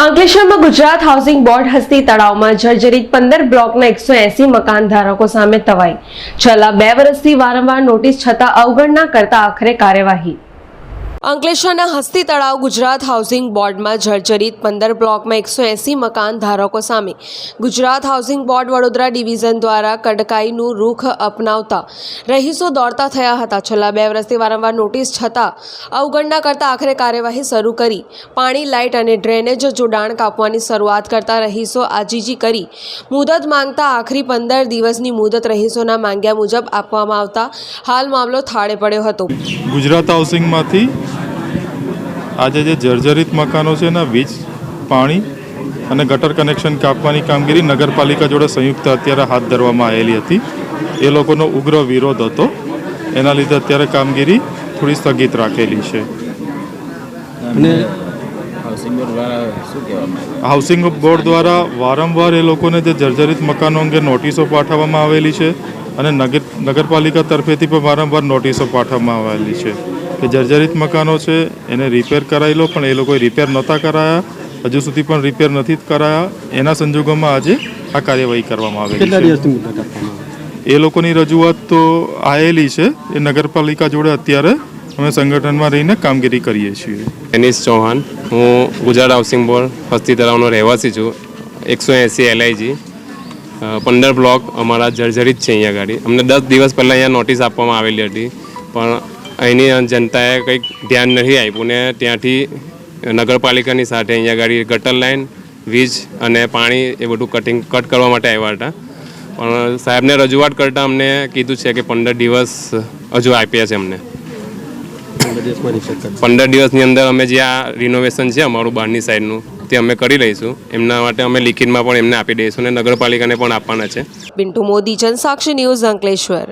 અંકલેશ્વરમાં Gujarat housing board હસ્તી તળાવમાં જર્જરિત પંદર બ્લોકના એકસો એસી મકાન ધારકો સામે તવાઈ. છેલ્લા બે વર્ષથી વારંવાર નોટિસ છતાં અવગણના કરતા આખરે કાર્યવાહી. અંકલેશ્વરના હસ્તી તળાવ ગુજરાત હાઉસિંગ બોર્ડમાં જર્જરિત પંદર બ્લોકમાં એકસો એસી મકાન ધારકો સામે. Gujarat housing board Vadodara division દ્વારા કડકાઈનું રૂખ અપનાવતા રહીશો દોડતા થયા હતા. છેલ્લા બે વર્ષથી વારંવાર નોટિસ છતાં અવગણના કરતા આખરે કાર્યવાહી શરૂ કરી. પાણી, લાઇટ અને ડ્રેનેજ જોડાણ કાપવાની શરૂઆત કરતા રહીશો આજીજી કરી. મુદત માંગતા આખરી પંદર દિવસની મુદત રહીશોના માંગ્યા મુજબ આપવામાં આવતા હાલ મામલો થાળે પડ્યો હતો. ગુજરાત હાઉસિંગમાંથી આજે જે જર્જરિત મકાનો છે એના વીજ પાણી અને ગટર કનેક્શન કાપવાની કામગીરી નગરપાલિકા જોડે સંયુક્ત અત્યારે હાથ ધરવામાં આવેલી હતી. એ લોકોનો ઉગ્ર વિરોધ હતો. એના લીધે અત્યારે કામગીરી થોડી સ્થગિત રાખેલી છે. અને હાઉસિંગ બોર્ડ દ્વારા વારંવાર એ લોકોને જે જર્જરિત મકાનો અંગે નોટિસો પાઠવવામાં આવેલી છે અને નગર નગરપાલિકા તરફેથી પણ વારંવાર નોટિસો પાઠવવામાં આવેલી છે. કે જર્જરિત મકાનો છે એને રિપેર કરાવી લો પણ એ લોકોએ રિપેર નહોતા કરાયા. હજુ સુધી પણ રિપેર નથી કરાયા. એના સંજોગોમાં આજે આ કાર્યવાહી કરવામાં આવે છે? એ લોકોની રજૂઆત તો આવેલી છે. એ નગરપાલિકા જોડે અત્યારે અમે સંગઠનમાં રહીને કામગીરી કરીએ છીએ. એનિસ ચૌહાણ હું ગુજરાત હાઉસિંગ બોર્ડ હસ્તી તળાવનો રહેવાસી છું. એકસો એંસી એલઆઈજી પંદર બ્લોક અમારા જર્જરિત છે અહીંયા ગાડી. અમને દસ દિવસ પહેલાં અહીંયા નોટિસ આપવામાં આવેલી હતી. પણ અહીંની જનતાએ કંઈક ધ્યાન નથી આપ્યું ને ત્યાંથી નગરપાલિકાની સાથે અહીંયા ગાડી ગટર લાઇન વીજ અને પાણી એ બધું કટિંગ કટ કરવા માટે આવ્યા હતા. પણ સાહેબને રજૂઆત કરતાં અમને કીધું છે કે પંદર દિવસ હજુ આપ્યા છે અમને. પંદર દિવસની અંદર અમે જે આ રિનોવેશન છે અમારું બહારની સાઈડનું તે અમે કરી લઈશું. એમના માટે અમે લિખિતમાં પણ એમને આપી દઈશું અને નગરપાલિકાને પણ આપવાના છે. પિન્ટુ મોદી જનસાક્ષી ન્યૂઝ અંકલેશ્વર.